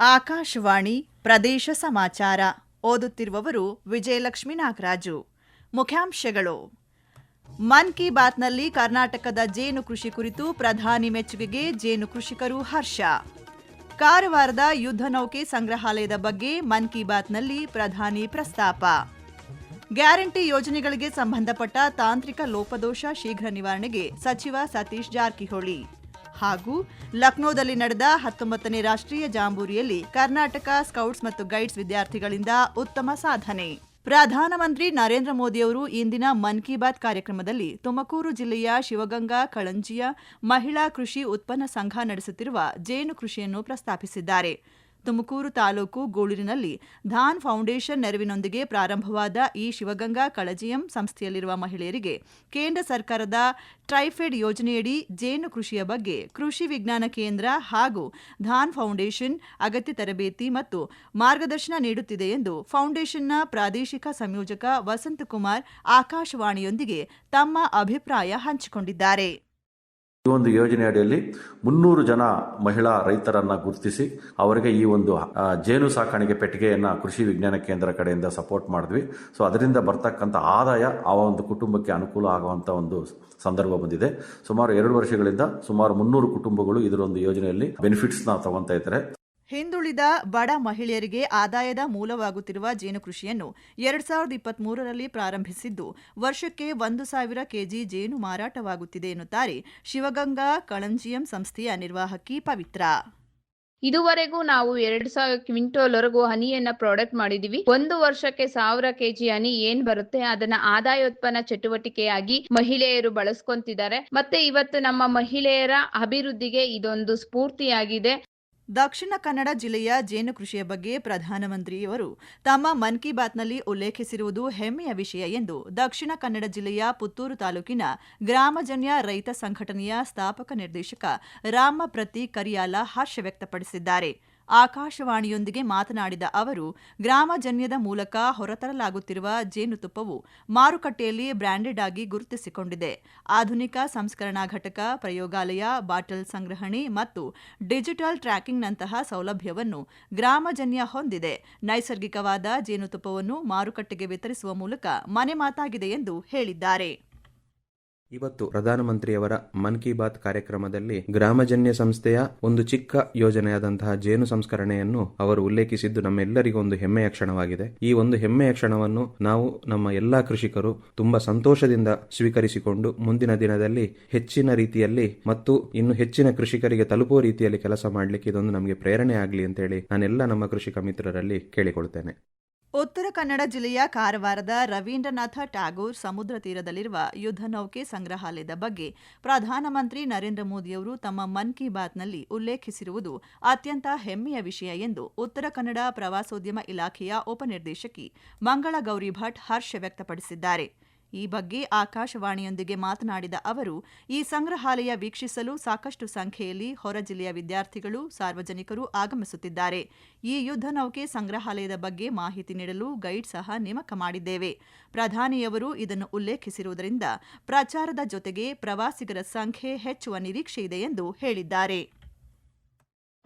ಆಕಾಶವಾಣಿ ಪ್ರದೇಶ ಸಮಾಚಾರ. ಓದುತ್ತಿರುವವರು ವಿಜಯಲಕ್ಷ್ಮಿ ನಾಗರಾಜು. ಮುಖ್ಯಾಂಶಗಳು. ಮನ್ ಕಿ ಬಾತ್ನಲ್ಲಿ ಕರ್ನಾಟಕದ ಜೇನು ಕೃಷಿ ಕುರಿತು ಪ್ರಧಾನಿ ಮೆಚ್ಚುಗೆಗೆ ಜೇನು ಕೃಷಿಕರು ಹರ್ಷ. ಕಾರವಾರದ ಯುದ್ಧ ನೌಕೆ ಸಂಗ್ರಹಾಲಯದ ಬಗ್ಗೆ ಮನ್ ಕಿ ಬಾತ್ನಲ್ಲಿ ಪ್ರಧಾನಿ ಪ್ರಸ್ತಾಪ. ಗ್ಯಾರಂಟಿ ಯೋಜನೆಗಳಿಗೆ ಸಂಬಂಧಪಟ್ಟ ತಾಂತ್ರಿಕ ಲೋಪದೋಷ ಶೀಘ್ರ ನಿವಾರಣೆಗೆ ಸಚಿವ ಸತೀಶ್ ಜಾರಕಿಹೊಳಿ. ಹಾಗೂ ಲಕ್ನೋದಲ್ಲಿ ನಡೆದ ಹತ್ತೊಂಬತ್ತನೇ ರಾಷ್ಟ್ರೀಯ ಜಾಂಬೂರಿಯಲ್ಲಿ ಕರ್ನಾಟಕ ಸ್ಕೌಟ್ಸ್ ಮತ್ತು ಗೈಡ್ಸ್ ವಿದ್ಯಾರ್ಥಿಗಳಿಂದ ಉತ್ತಮ ಸಾಧನೆ. ಪ್ರಧಾನಮಂತ್ರಿ ನರೇಂದ್ರ ಮೋದಿಯವರು ಇಂದಿನ ಮನ್ ಕಿ ಬಾತ್ ಕಾರ್ಯಕ್ರಮದಲ್ಲಿ ತುಮಕೂರು ಜಿಲ್ಲೆಯ ಶಿವಗಂಗಾ ಕಳಂಜಿಯ ಮಹಿಳಾ ಕೃಷಿ ಉತ್ಪನ್ನ ಸಂಘ ನಡೆಸುತ್ತಿರುವ ಜೇನು ಕೃಷಿಯನ್ನು ಪ್ರಸ್ತಾಪಿಸಿದ್ದಾರೆ. ತುಮಕೂರು ತಾಲೂಕು ಗೂಳೂರಿನಲ್ಲಿ ಧಾನ್ ಫೌಂಡೇಶನ್ ನೆರವಿನೊಂದಿಗೆ ಪ್ರಾರಂಭವಾದ ಈ ಶಿವಗಂಗಾ ಕಳಜಿಯಂ ಸಂಸ್ಥೆಯಲ್ಲಿರುವ ಮಹಿಳೆಯರಿಗೆ ಕೇಂದ್ರ ಸರ್ಕಾರದ ಟ್ರೈಫೆಡ್ ಯೋಜನೆಯಡಿ ಜೇನು ಕೃಷಿಯ ಬಗ್ಗೆ ಕೃಷಿ ವಿಜ್ಞಾನ ಕೇಂದ್ರ ಹಾಗೂ ಧಾನ್ ಫೌಂಡೇಶನ್ ಅಗತ್ಯ ತರಬೇತಿ ಮತ್ತು ಮಾರ್ಗದರ್ಶನ ನೀಡುತ್ತಿದೆ ಎಂದು ಫೌಂಡೇಶನ್ನ ಪ್ರಾದೇಶಿಕ ಸಂಯೋಜಕ ವಸಂತಕುಮಾರ್ ಆಕಾಶವಾಣಿಯೊಂದಿಗೆ ತಮ್ಮ ಅಭಿಪ್ರಾಯ ಹಂಚಿಕೊಂಡಿದ್ದಾರೆ. ಈ ಒಂದು ಯೋಜನೆ ಅಡಿಯಲ್ಲಿ ಮುನ್ನೂರು ಜನ ಮಹಿಳಾ ರೈತರನ್ನ ಗುರುತಿಸಿ ಅವರಿಗೆ ಈ ಒಂದು ಜೇನು ಸಾಕಾಣಿಕೆ ಪೆಟ್ಟಿಗೆಯನ್ನ ಕೃಷಿ ವಿಜ್ಞಾನ ಕೇಂದ್ರ ಕಡೆಯಿಂದ ಸಪೋರ್ಟ್ ಮಾಡಿದ್ವಿ. ಸೊ ಅದರಿಂದ ಬರ್ತಕ್ಕಂಥ ಆದಾಯ ಆ ಒಂದು ಕುಟುಂಬಕ್ಕೆ ಅನುಕೂಲ ಆಗುವಂತ ಒಂದು ಸಂದರ್ಭ ಬಂದಿದೆ. ಸುಮಾರು ಎರಡು ವರ್ಷಗಳಿಂದ ಸುಮಾರು ಮುನ್ನೂರು ಕುಟುಂಬಗಳು ಇದರ ಒಂದು ಯೋಜನೆಯಲ್ಲಿ ಬೆನಿಫಿಟ್ಸ್ನ ತಗೊಂತಾ ಇದ್ದಾರೆ. ಹಿಂದುಳಿದ ಬಡ ಮಹಿಳೆಯರಿಗೆ ಆದಾಯದ ಮೂಲವಾಗುತ್ತಿರುವ ಜೇನು ಕೃಷಿಯನ್ನು ಎರಡ್ ಸಾವಿರದ ಇಪ್ಪತ್ತ್ ಮೂರರಲ್ಲಿ ಪ್ರಾರಂಭಿಸಿದ್ದು, ವರ್ಷಕ್ಕೆ ಒಂದು ಸಾವಿರ ಕೆಜಿ ಜೇನು ಮಾರಾಟವಾಗುತ್ತಿದೆ ಎನ್ನುತ್ತಾರೆ ಶಿವಗಂಗಾ ಕಳಂಜಿಯಂ ಸಂಸ್ಥೆಯ ನಿರ್ವಾಹಕಿ ಪವಿತ್ರ. ಇದುವರೆಗೂ ನಾವು ಎರಡ್ ಸಾವಿರ ಕ್ವಿಂಟೋಲ್ ವರೆಗೂ ಹನಿಯನ್ನ ಪ್ರಾಡಕ್ಟ್ ಮಾಡಿದೀವಿ. ಒಂದು ವರ್ಷಕ್ಕೆ ಸಾವಿರ ಕೆಜಿ ಹನಿ ಏನ್ ಬರುತ್ತೆ, ಅದನ್ನ ಆದಾಯೋತ್ಪನ್ನ ಚಟುವಟಿಕೆಯಾಗಿ ಮಹಿಳೆಯರು ಬಳಸ್ಕೊಂತಿದ್ದಾರೆ. ಮತ್ತೆ ಇವತ್ತು ನಮ್ಮ ಮಹಿಳೆಯರ ಅಭಿವೃದ್ಧಿಗೆ ಇದೊಂದು ಸ್ಫೂರ್ತಿಯಾಗಿದೆ. ದಕ್ಷಿಣ ಕನ್ನಡ ಜಿಲ್ಲೆಯ ಜೇನು ಕೃಷಿಯ ಬಗ್ಗೆ ಪ್ರಧಾನಮಂತ್ರಿಯವರು ತಮ್ಮ ಮನ್ ಕಿ ಬಾತ್ನಲ್ಲಿ ಉಲ್ಲೇಖಿಸಿರುವುದು ಹೆಮ್ಮೆಯ ವಿಷಯ ಎಂದು ದಕ್ಷಿಣ ಕನ್ನಡ ಜಿಲ್ಲೆಯ ಪುತ್ತೂರು ತಾಲೂಕಿನ ಗ್ರಾಮಜನ್ಯ ರೈತ ಸಂಘಟನೆಯ ಸ್ಥಾಪಕ ನಿರ್ದೇಶಕ ರಾಮ ಪ್ರತಿ ಕರಿಯಾಲ ಹರ್ಷ ವ್ಯಕ್ತಪಡಿಸಿದ್ದಾರೆ. ಆಕಾಶವಾಣಿಯೊಂದಿಗೆ ಮಾತನಾಡಿದ ಅವರು ಗ್ರಾಮಜನ್ಯದ ಮೂಲಕ ಹೊರತರಲಾಗುತ್ತಿರುವ ಜೇನುತುಪ್ಪವು ಮಾರುಕಟ್ಟೆಯಲ್ಲಿ ಬ್ರ್ಯಾಂಡೆಡ್ ಆಗಿ ಗುರುತಿಸಿಕೊಂಡಿದೆ. ಆಧುನಿಕ ಸಂಸ್ಕರಣಾ ಘಟಕ, ಪ್ರಯೋಗಾಲಯ, ಬಾಟಲ್ ಸಂಗ್ರಹಣೆ ಮತ್ತು ಡಿಜಿಟಲ್ ಟ್ರ್ಯಾಕಿಂಗ್ನಂತಹ ಸೌಲಭ್ಯವನ್ನು ಗ್ರಾಮಜನ್ಯ ಹೊಂದಿದೆ. ನೈಸರ್ಗಿಕವಾದ ಜೇನುತುಪ್ಪವನ್ನು ಮಾರುಕಟ್ಟೆಗೆ ವಿತರಿಸುವ ಮೂಲಕ ಮನೆ ಮಾತಾಗಿದೆ ಎಂದು ಹೇಳಿದ್ದಾರೆ. ಇವತ್ತು ಪ್ರಧಾನಮಂತ್ರಿಯವರ ಮನ್ ಕಿ ಬಾತ್ ಕಾರ್ಯಕ್ರಮದಲ್ಲಿ ಗ್ರಾಮಜನ್ಯ ಸಂಸ್ಥೆಯ ಒಂದು ಚಿಕ್ಕ ಯೋಜನೆಯಾದಂತಹ ಜೇನು ಸಂಸ್ಕರಣೆಯನ್ನು ಅವರು ಉಲ್ಲೇಖಿಸಿದ್ದು ನಮ್ಮೆಲ್ಲರಿಗೂ ಒಂದು ಹೆಮ್ಮೆಯ ಕ್ಷಣವಾಗಿದೆ. ಈ ಒಂದು ಹೆಮ್ಮೆಯ ಕ್ಷಣವನ್ನು ನಾವು ನಮ್ಮ ಎಲ್ಲಾ ಕೃಷಿಕರು ತುಂಬಾ ಸಂತೋಷದಿಂದ ಸ್ವೀಕರಿಸಿಕೊಂಡು ಮುಂದಿನ ದಿನದಲ್ಲಿ ಹೆಚ್ಚಿನ ರೀತಿಯಲ್ಲಿ ಮತ್ತು ಇನ್ನು ಹೆಚ್ಚಿನ ಕೃಷಿಕರಿಗೆ ತಲುಪುವ ರೀತಿಯಲ್ಲಿ ಕೆಲಸ ಮಾಡಲಿಕ್ಕೆ ಇದೊಂದು ನಮಗೆ ಪ್ರೇರಣೆ ಆಗಲಿ ಅಂತೇಳಿ ನಾನೆಲ್ಲ ನಮ್ಮ ಕೃಷಿಕ ಮಿತ್ರರಲ್ಲಿ ಕೇಳಿಕೊಳ್ತೇನೆ. ಉತ್ತರ ಕನ್ನಡ ಜಿಲ್ಲೆಯ ಕಾರವಾರದ ರವೀಂದ್ರನಾಥ ಟ್ಯಾಗೋರ್ ಸಮುದ್ರ ತೀರದಲ್ಲಿರುವ ಯುದ್ಧ ನೌಕೆ ಸಂಗ್ರಹಾಲಯದ ಬಗ್ಗೆ ಪ್ರಧಾನಮಂತ್ರಿ ನರೇಂದ್ರ ಮೋದಿಯವರು ತಮ್ಮ ಮನ್ ಕಿ ಬಾತ್ನಲ್ಲಿ ಉಲ್ಲೇಖಿಸಿರುವುದು ಅತ್ಯಂತ ಹೆಮ್ಮೆಯ ವಿಷಯ ಎಂದು ಉತ್ತರ ಕನ್ನಡ ಪ್ರವಾಸೋದ್ಯಮ ಇಲಾಖೆಯ ಉಪನಿರ್ದೇಶಕಿ ಮಂಗಳ ಗೌರಿ ಭಟ್ ಹರ್ಷ ವ್ಯಕ್ತಪಡಿಸಿದ್ದಾರೆ. ಈ ಬಗ್ಗೆ ಆಕಾಶವಾಣಿಯೊಂದಿಗೆ ಮಾತನಾಡಿದ ಅವರು, ಈ ಸಂಗ್ರಹಾಲಯ ವೀಕ್ಷಿಸಲು ಸಾಕಷ್ಟು ಸಂಖ್ಯೆಯಲ್ಲಿ ಹೊರ ಜಿಲ್ಲೆಯ ವಿದ್ಯಾರ್ಥಿಗಳು, ಸಾರ್ವಜನಿಕರು ಆಗಮಿಸುತ್ತಿದ್ದಾರೆ. ಈ ಯುದ್ಧ ನೌಕೆ ಸಂಗ್ರಹಾಲಯದ ಬಗ್ಗೆ ಮಾಹಿತಿ ನೀಡಲು ಗೈಡ್ ಸಹ ನೇಮಕ ಮಾಡಿದ್ದೇವೆ. ಪ್ರಧಾನಿಯವರು ಇದನ್ನು ಉಲ್ಲೇಖಿಸಿರುವುದರಿಂದ ಪ್ರಚಾರದ ಜೊತೆಗೆ ಪ್ರವಾಸಿಗರ ಸಂಖ್ಯೆ ಹೆಚ್ಚುವ ನಿರೀಕ್ಷೆ ಇದೆ ಎಂದು ಹೇಳಿದ್ದಾರೆ.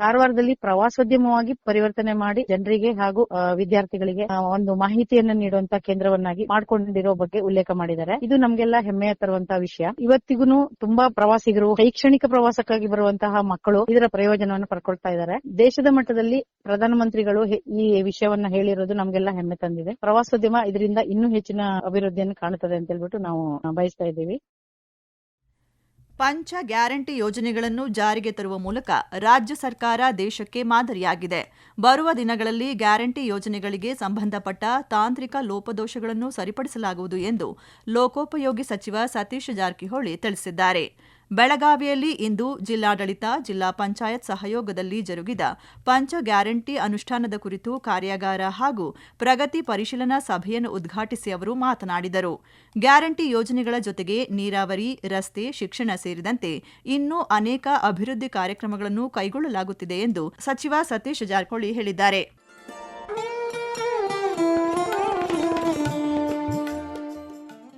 ಕಾರವಾರದಲ್ಲಿ ಪ್ರವಾಸೋದ್ಯಮವಾಗಿ ಪರಿವರ್ತನೆ ಮಾಡಿ ಜನರಿಗೆ ಹಾಗೂ ವಿದ್ಯಾರ್ಥಿಗಳಿಗೆ ಒಂದು ಮಾಹಿತಿಯನ್ನು ನೀಡುವಂತ ಕೇಂದ್ರವನ್ನಾಗಿ ಮಾಡ್ಕೊಂಡಿರೋ ಬಗ್ಗೆ ಉಲ್ಲೇಖ ಮಾಡಿದ್ದಾರೆ. ಇದು ನಮಗೆಲ್ಲ ಹೆಮ್ಮೆಯ ತರುವಂತಹ ವಿಷಯ. ಇವತ್ತಿಗೂ ತುಂಬಾ ಪ್ರವಾಸಿಗರು, ಶೈಕ್ಷಣಿಕ ಪ್ರವಾಸಕ್ಕಾಗಿ ಬರುವಂತಹ ಮಕ್ಕಳು ಇದರ ಪ್ರಯೋಜನವನ್ನು ಪಡ್ಕೊಳ್ತಾ ಇದ್ದಾರೆ. ದೇಶದ ಮಟ್ಟದಲ್ಲಿ ಪ್ರಧಾನಮಂತ್ರಿಗಳು ಈ ವಿಷಯವನ್ನ ಹೇಳಿರೋದು ನಮ್ಗೆಲ್ಲ ಹೆಮ್ಮೆ ತಂದಿದೆ. ಪ್ರವಾಸೋದ್ಯಮ ಇದರಿಂದ ಇನ್ನೂ ಹೆಚ್ಚಿನ ಅಭಿವೃದ್ಧಿಯನ್ನು ಕಾಣುತ್ತದೆ ಅಂತ ಹೇಳ್ಬಿಟ್ಟು ನಾವು ಬಯಸ್ತಾ ಇದ್ದೀವಿ. ಪಂಚ ಗ್ಯಾರಂಟಿ ಯೋಜನೆಗಳನ್ನು ಜಾರಿಗೆ ತರುವ ಮೂಲಕ ರಾಜ್ಯ ಸರ್ಕಾರ ದೇಶಕ್ಕೆ ಮಾದರಿಯಾಗಿದೆ. ಬರುವ ದಿನಗಳಲ್ಲಿ ಗ್ಯಾರಂಟಿ ಯೋಜನೆಗಳಿಗೆ ಸಂಬಂಧಪಟ್ಟ ತಾಂತ್ರಿಕ ಲೋಪದೋಷಗಳನ್ನು ಸರಿಪಡಿಸಲಾಗುವುದು ಎಂದು ಲೋಕೋಪಯೋಗಿ ಸಚಿವ ಸತೀಶ್ ಜಾರಕಿಹೊಳಿ ತಿಳಿಸಿದ್ದಾರೆ. ಬೆಳಗಾವಿಯಲ್ಲಿ ಇಂದು ಜಿಲ್ಲಾಡಳಿತ, ಜಿಲ್ಲಾ ಪಂಚಾಯತ್ ಸಹಯೋಗದಲ್ಲಿ ಜರುಗಿದ ಪಂಚ ಗ್ಯಾರಂಟಿ ಅನುಷ್ಠಾನದ ಕುರಿತು ಕಾರ್ಯಾಗಾರ ಹಾಗೂ ಪ್ರಗತಿ ಪರಿಶೀಲನಾ ಸಭೆಯನ್ನು ಉದ್ಘಾಟಿಸಿ ಅವರು ಮಾತನಾಡಿದರು. ಗ್ಯಾರಂಟಿ ಯೋಜನೆಗಳ ಜೊತೆಗೆ ನೀರಾವರಿ, ರಸ್ತೆ, ಶಿಕ್ಷಣ ಸೇರಿದಂತೆ ಇನ್ನೂ ಅನೇಕ ಅಭಿವೃದ್ಧಿ ಕಾರ್ಯಕ್ರಮಗಳನ್ನು ಕೈಗೊಳ್ಳಲಾಗುತ್ತಿದೆ ಎಂದು ಸಚಿವ ಸತೀಶ್ ಜಾರಕಿಹೊಳಿ ಹೇಳಿದ್ದಾರೆ.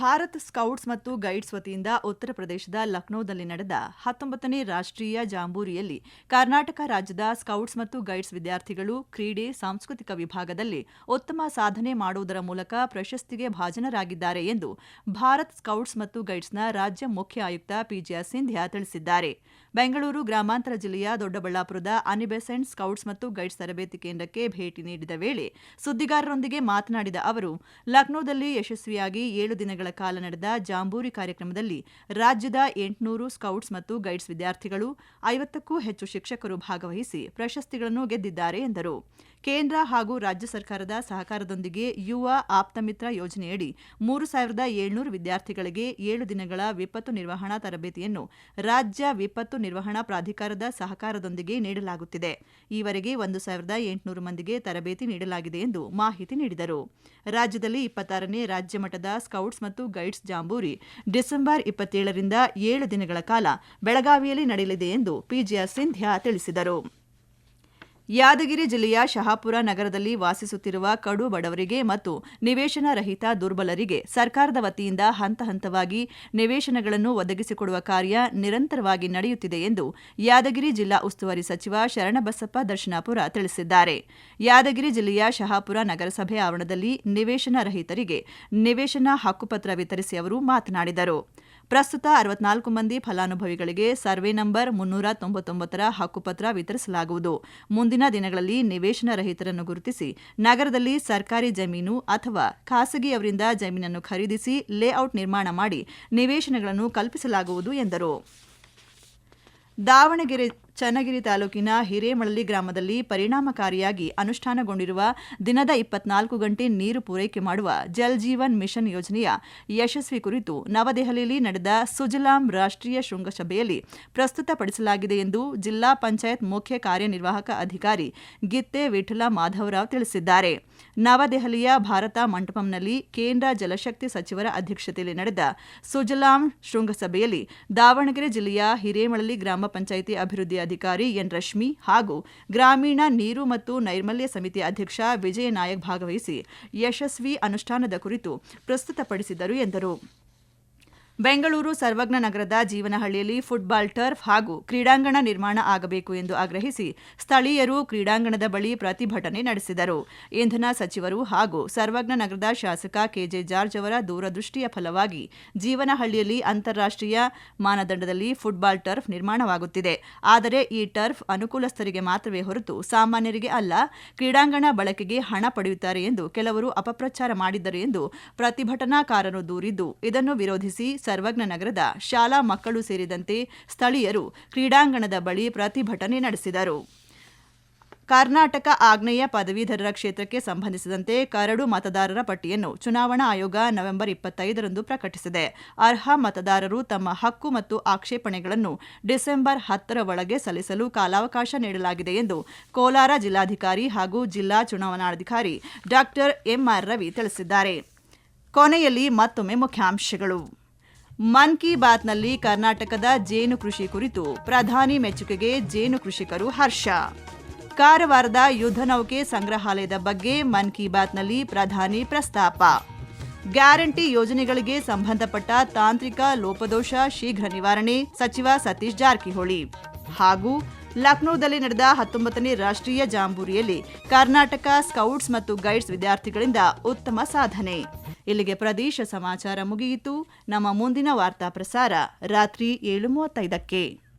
ಭಾರತ್ ಸ್ಕೌಟ್ಸ್ ಮತ್ತು ಗೈಡ್ಸ್ ವತಿಯಿಂದ ಉತ್ತರ ಪ್ರದೇಶದ ಲಕ್ನೋದಲ್ಲಿ ನಡೆದ ಹತ್ತೊಂಬತ್ತನೇ ರಾಷ್ಟ್ರೀಯ ಜಾಂಬೂರಿಯಲ್ಲಿ ಕರ್ನಾಟಕ ರಾಜ್ಯದ ಸ್ಕೌಟ್ಸ್ ಮತ್ತು ಗೈಡ್ಸ್ ವಿದ್ಯಾರ್ಥಿಗಳು ಕ್ರೀಡೆ, ಸಾಂಸ್ಕೃತಿಕ ವಿಭಾಗದಲ್ಲಿ ಉತ್ತಮ ಸಾಧನೆ ಮಾಡುವುದರ ಮೂಲಕ ಪ್ರಶಸ್ತಿಗೆ ಭಾಜನರಾಗಿದ್ದಾರೆ ಎಂದು ಭಾರತ್ ಸ್ಕೌಟ್ಸ್ ಮತ್ತು ಗೈಡ್ಸ್ನ ರಾಜ್ಯ ಮುಖ್ಯ ಆಯುಕ್ತ ಪಿಜಿಆರ್ ಸಿಂಧ್ಯಾ ತಿಳಿಸಿದ್ದಾರೆ. ಬೆಂಗಳೂರು ಗ್ರಾಮಾಂತರ ಜಿಲ್ಲೆಯ ದೊಡ್ಡಬಳ್ಳಾಪುರದ ಅನಿಬೆಸೆಂಟ್ ಸ್ಕೌಟ್ಸ್ ಮತ್ತು ಗೈಡ್ಸ್ ತರಬೇತಿ ಕೇಂದ್ರಕ್ಕೆ ಭೇಟಿ ನೀಡಿದ ವೇಳೆ ಸುದ್ದಿಗಾರರೊಂದಿಗೆ ಮಾತನಾಡಿದ ಅವರು, ಲಕ್ನೋದಲ್ಲಿ ಯಶಸ್ವಿಯಾಗಿ ಏಳು ದಿನಗಳ ಕಾಲ ನಡೆದ ಜಾಂಬೂರಿ ಕಾರ್ಯಕ್ರಮದಲ್ಲಿ ರಾಜ್ಯದ ಎಂಟುನೂರು ಸ್ಕೌಟ್ಸ್ ಮತ್ತು ಗೈಡ್ಸ್ ವಿದ್ಯಾರ್ಥಿಗಳು, ಐವತ್ತಕ್ಕೂ ಹೆಚ್ಚು ಶಿಕ್ಷಕರು ಭಾಗವಹಿಸಿ ಪ್ರಶಸ್ತಿಗಳನ್ನು ಗೆದ್ದಿದ್ದಾರೆ ಎಂದರು. ಕೇಂದ್ರ ಹಾಗೂ ರಾಜ್ಯ ಸರ್ಕಾರದ ಸಹಕಾರದೊಂದಿಗೆ ಯುವ ಆಪ್ತಮಿತ್ರ ಯೋಜನೆಯಡಿ ಮೂರು ಸಾವಿರದ ಏಳ್ನೂರು ವಿದ್ಯಾರ್ಥಿಗಳಿಗೆ ಏಳು ದಿನಗಳ ವಿಪತ್ತು ನಿರ್ವಹಣಾ ತರಬೇತಿಯನ್ನು ರಾಜ್ಯ ವಿಪತ್ತು ನಿರ್ವಹಣಾ ಪ್ರಾಧಿಕಾರದ ಸಹಕಾರದೊಂದಿಗೆ ನೀಡಲಾಗುತ್ತಿದೆ. ಈವರೆಗೆ ಒಂದು ಸಾವಿರದ ಎಂಟುನೂರು ಮಂದಿಗೆ ತರಬೇತಿ ನೀಡಲಾಗಿದೆ ಎಂದು ಮಾಹಿತಿ ನೀಡಿದರು. ರಾಜ್ಯದಲ್ಲಿ ಇಪ್ಪತ್ತಾರನೇ ರಾಜ್ಯ ಮಟ್ಟದ ಸ್ಕೌಟ್ಸ್ ಮತ್ತು ಗೈಡ್ಸ್ ಜಾಂಬೂರಿ ಡಿಸೆಂಬರ್ ಇಪ್ಪತ್ತೇಳರಿಂದ ಏಳು ದಿನಗಳ ಕಾಲ ಬೆಳಗಾವಿಯಲ್ಲಿ ನಡೆಯಲಿದೆ ಎಂದು ಪಿಜಿಆರ್ ಸಿಂಧ್ಯಾ ತಿಳಿಸಿದರು. ಯಾದಗಿರಿ ಜಿಲ್ಲೆಯ ಶಹಾಪುರ ನಗರದಲ್ಲಿ ವಾಸಿಸುತ್ತಿರುವ ಕಡು ಬಡವರಿಗೆ ಮತ್ತು ನಿವೇಶನ ರಹಿತ ದುರ್ಬಲರಿಗೆ ಸರ್ಕಾರದ ವತಿಯಿಂದ ಹಂತ ಹಂತವಾಗಿ ನಿವೇಶನಗಳನ್ನು ಒದಗಿಸಿಕೊಡುವ ಕಾರ್ಯ ನಿರಂತರವಾಗಿ ನಡೆಯುತ್ತಿದೆ ಎಂದು ಯಾದಗಿರಿ ಜಿಲ್ಲಾ ಉಸ್ತುವಾರಿ ಸಚಿವ ಶರಣಬಸಪ್ಪ ದರ್ಶನಾಪುರ ತಿಳಿಸಿದ್ದಾರೆ. ಯಾದಗಿರಿ ಜಿಲ್ಲೆಯ ಶಹಾಪುರ ನಗರಸಭೆ ಆವರಣದಲ್ಲಿ ನಿವೇಶನ ರಹಿತರಿಗೆ ನಿವೇಶನ ಹಕ್ಕುಪತ್ರ ವಿತರಿಸಿ ಅವರು ಮಾತನಾಡಿದರು. ಪ್ರಸ್ತುತ ಅರವತ್ನಾಲ್ಕು ಮಂದಿ ಫಲಾನುಭವಿಗಳಿಗೆ ಸರ್ವೆ ನಂಬರ್ ಮುನ್ನೂರ ತೊಂಬತ್ತೊಂಬತ್ತರ ಹಕ್ಕುಪತ್ರ ವಿತರಿಸಲಾಗುವುದು. ಮುಂದಿನ ದಿನಗಳಲ್ಲಿ ನಿವೇಶನ ರಹಿತರನ್ನು ಗುರುತಿಸಿ, ನಗರದಲ್ಲಿ ಸರ್ಕಾರಿ ಜಮೀನು ಅಥವಾ ಖಾಸಗಿಯವರಿಂದ ಜಮೀನನ್ನು ಖರೀದಿಸಿ ಲೇಔಟ್ ನಿರ್ಮಾಣ ಮಾಡಿ ನಿವೇಶನಗಳನ್ನು ಕಲ್ಪಿಸಲಾಗುವುದು ಎಂದರು. ದಾವಣಗೆರೆ ಚನ್ನಗಿರಿ ತಾಲೂಕಿನ ಹಿರೇಮಳಲಿ ಗ್ರಾಮದಲ್ಲಿ ಪರಿಣಾಮಕಾರಿಯಾಗಿ ಅನುಷ್ಠಾನಗೊಂಡಿರುವ ದಿನದ ಇಪ್ಪತ್ನಾಲ್ಕು ಗಂಟೆ ನೀರು ಪೂರೈಕೆ ಮಾಡುವ ಜಲ್ ಜೀವನ್ ಮಿಷನ್ ಯೋಜನೆಯ ಯಶಸ್ವಿ ಕುರಿತು ನವದೆಹಲಿಯಲ್ಲಿ ನಡೆದ ಸುಜಲಾಂ ರಾಷ್ಟ್ರೀಯ ಶೃಂಗಸಭೆಯಲ್ಲಿ ಪ್ರಸ್ತುತಪಡಿಸಲಾಗಿದೆ ಎಂದು ಜಿಲ್ಲಾ ಪಂಚಾಯತ್ ಮುಖ್ಯ ಕಾರ್ಯನಿರ್ವಾಹಕ ಅಧಿಕಾರಿ ಗಿತ್ತೆ ವಿಠಲ ಮಾಧವರಾವ್ ತಿಳಿಸಿದ್ದಾರೆ. ನವದೆಹಲಿಯ ಭಾರತ ಮಂಟಪಂನಲ್ಲಿ ಕೇಂದ್ರ ಜಲಶಕ್ತಿ ಸಚಿವರ ಅಧ್ಯಕ್ಷತೆಯಲ್ಲಿ ನಡೆದ ಸುಜಲಾಂ ಶೃಂಗಸಭೆಯಲ್ಲಿ ದಾವಣಗೆರೆ ಜಿಲ್ಲೆಯ ಹಿರೇಮಳಲಿ ಗ್ರಾಮ ಪಂಚಾಯಿತಿ ಅಭಿವೃದ್ಧಿ ಅಧಿಕಾರಿ ಎನ್ ರಶ್ಮಿ ಹಾಗೂ ಗ್ರಾಮೀಣ ನೀರು ಮತ್ತು ನೈರ್ಮಲ್ಯ ಸಮಿತಿ ಅಧ್ಯಕ್ಷ ವಿಜಯ ನಾಯಕ್ ಭಾಗವಹಿಸಿ ಯಶಸ್ವಿ ಅನುಷ್ಠಾನದ ಕುರಿತು ಪ್ರಸ್ತುತಪಡಿಸಿದರು ಎಂದರು. ಬೆಂಗಳೂರು ಸರ್ವಜ್ಞ ನಗರದ ಜೀವನಹಳ್ಳಿಯಲ್ಲಿ ಫುಟ್ಬಾಲ್ ಟರ್ಫ್ ಹಾಗೂ ಕ್ರೀಡಾಂಗಣ ನಿರ್ಮಾಣ ಆಗಬೇಕು ಎಂದು ಆಗ್ರಹಿಸಿ ಸ್ಥಳೀಯರು ಕ್ರೀಡಾಂಗಣದ ಬಳಿ ಪ್ರತಿಭಟನೆ ನಡೆಸಿದರು. ಇಂಧನ ಸಚಿವರು ಹಾಗೂ ಸರ್ವಜ್ಞ ನಗರದ ಶಾಸಕ ಕೆಜೆ ಜಾರ್ಜ್ ಅವರ ದೂರದೃಷ್ಟಿಯ ಫಲವಾಗಿ ಜೀವನಹಳ್ಳಿಯಲ್ಲಿ ಅಂತಾರಾಷ್ಟ್ರೀಯ ಮಾನದಂಡದಲ್ಲಿ ಫುಟ್ಬಾಲ್ ಟರ್ಫ್ ನಿರ್ಮಾಣವಾಗುತ್ತಿದೆ. ಆದರೆ ಈ ಟರ್ಫ್ ಅನುಕೂಲಸ್ಥರಿಗೆ ಮಾತ್ರವೇ ಹೊರತು ಸಾಮಾನ್ಯರಿಗೆ ಅಲ್ಲ, ಕ್ರೀಡಾಂಗಣ ಬಳಕೆಗೆ ಹಣ ಪಡೆಯುತ್ತಾರೆ ಎಂದು ಕೆಲವರು ಅಪಪ್ರಚಾರ ಮಾಡಿದ್ದರು ಎಂದು ಪ್ರತಿಭಟನಾಕಾರರು ದೂರಿದ್ದು, ಇದನ್ನು ವಿರೋಧಿಸಿ ಸರ್ವಜ್ಞ ನಗರದ ಶಾಲಾ ಮಕ್ಕಳು ಸೇರಿದಂತೆ ಸ್ಥಳೀಯರು ಕ್ರೀಡಾಂಗಣದ ಬಳಿ ಪ್ರತಿಭಟನೆ ನಡೆಸಿದರು. ಕರ್ನಾಟಕ ಆಗ್ನೇಯ ಪದವೀಧರರ ಕ್ಷೇತ್ರಕ್ಕೆ ಸಂಬಂಧಿಸಿದಂತೆ ಕರಡು ಮತದಾರರ ಪಟ್ಟಿಯನ್ನು ಚುನಾವಣಾ ಆಯೋಗ ನವೆಂಬರ್ ಇಪ್ಪತ್ತೈದರಂದು ಪ್ರಕಟಿಸಿದೆ. ಅರ್ಹ ಮತದಾರರು ತಮ್ಮ ಹಕ್ಕು ಮತ್ತು ಆಕ್ಷೇಪಣೆಗಳನ್ನು ಡಿಸೆಂಬರ್ ಹತ್ತರ ಒಳಗೆ ಸಲ್ಲಿಸಲು ಕಾಲಾವಕಾಶ ನೀಡಲಾಗಿದೆ ಎಂದು ಕೋಲಾರ ಜಿಲ್ಲಾಧಿಕಾರಿ ಹಾಗೂ ಜಿಲ್ಲಾ ಚುನಾವಣಾಧಿಕಾರಿ ಡಾ ಎಂಆರ್ ರವಿ ತಿಳಿಸಿದ್ದಾರೆ. ಕೊನೆಯಲ್ಲಿ ಮತ್ತೊಮ್ಮೆ ಮುಖ್ಯಾಂಶಗಳು. ಮನ್ ಕಿ ಬಾತ್ನಲ್ಲಿ ಕರ್ನಾಟಕದ ಜೇನು ಕೃಷಿ ಕುರಿತು ಪ್ರಧಾನಿ ಮೆಚ್ಚುಗೆಗೆ ಜೇನು ಕೃಷಿಕರು ಹರ್ಷ. ಕಾರವಾರದ ಯುದ್ಧನೌಕೆ ಸಂಗ್ರಹಾಲಯದ ಬಗ್ಗೆ ಮನ್ ಕಿ ಬಾತ್ನಲ್ಲಿ ಪ್ರಧಾನಿ ಪ್ರಸ್ತಾಪ. ಗ್ಯಾರಂಟಿ ಯೋಜನೆಗಳಿಗೆ ಸಂಬಂಧಪಟ್ಟ ತಾಂತ್ರಿಕ ಲೋಪದೋಷ ಶೀಘ್ರ ನಿವಾರಣೆ ಸಚಿವ ಸತೀಶ್ ಜಾರಕಿಹೊಳಿ. ಹಾಗೂ ಲಕ್ನೋದಲ್ಲಿ ನಡೆದ ಹತ್ತೊಂಬತ್ತನೇ ರಾಷ್ಟ್ರೀಯ ಜಾಂಬೂರಿಯಲ್ಲಿ ಕರ್ನಾಟಕ ಸ್ಕೌಟ್ಸ್ ಮತ್ತು ಗೈಡ್ಸ್ ವಿದ್ಯಾರ್ಥಿಗಳಿಂದ ಉತ್ತಮ ಸಾಧನೆ. ಇಲ್ಲಿಗೆ ಪ್ರದೇಶ ಸಮಾಚಾರ ಮುಗಿಯಿತು. ನಮ್ಮ ಮುಂದಿನ ವಾರ್ತಾ ಪ್ರಸಾರ ರಾತ್ರಿ ಏಳು ಮೂವತ್ತೈದಕ್ಕೆ.